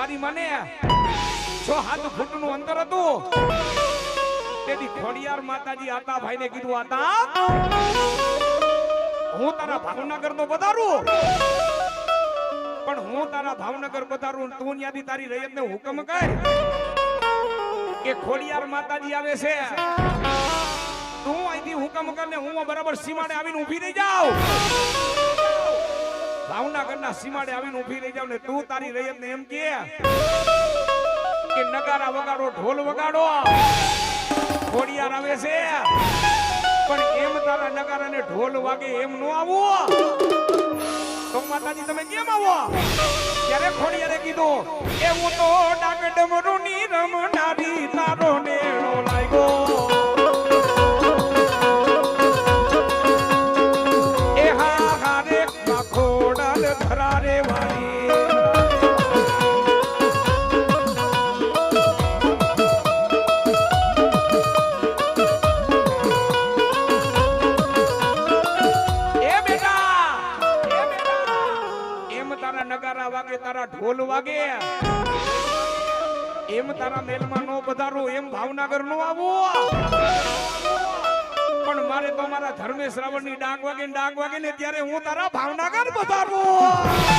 મારી મને છો હાથ ફૂટનું અંતર હતું, તેથી ખોડિયાર માતાજી આતા ભાઈને કીધું, આતા, હું તારા ભાવનગર તો પધારું. પણ હું તારા ભાવનગર પધારું તું ત્યાંથી તારી રૈયત ને હુકમ કર કે ખોડિયાર માતાજી આવે છે. તું અહીંથી હુકમ કર ને હું બરાબર સીમાડે આવીને ઊભી રહી જાઉં. ભાવનગરના સીમાડે આવીને ઊભી રહી જાવ ને તું તારી રૈયત ને એમ કે કે નગારા વગાડો, ઢોલ વગાડો. ઘોડિયાર આવે છે. પણ એમ તારા નગારા ને ઢોલ વાગે એમ નો આવો. તો માતાજી, તમે કેમ આવો? ત્યારે ખોડિયારે કીધું હું તો ડાક એમ તારા નગારા વાગે, તારા ઢોલ વાગે. એમ તારા મેલમાં નો પધારો, એમ ભાવનગરનું આવો. તો મારા ધર્મેશ રાવણની ડાંગ વાગે ડાંગ વાગે ને ત્યારે હું તારા ભાવનગર પધારું.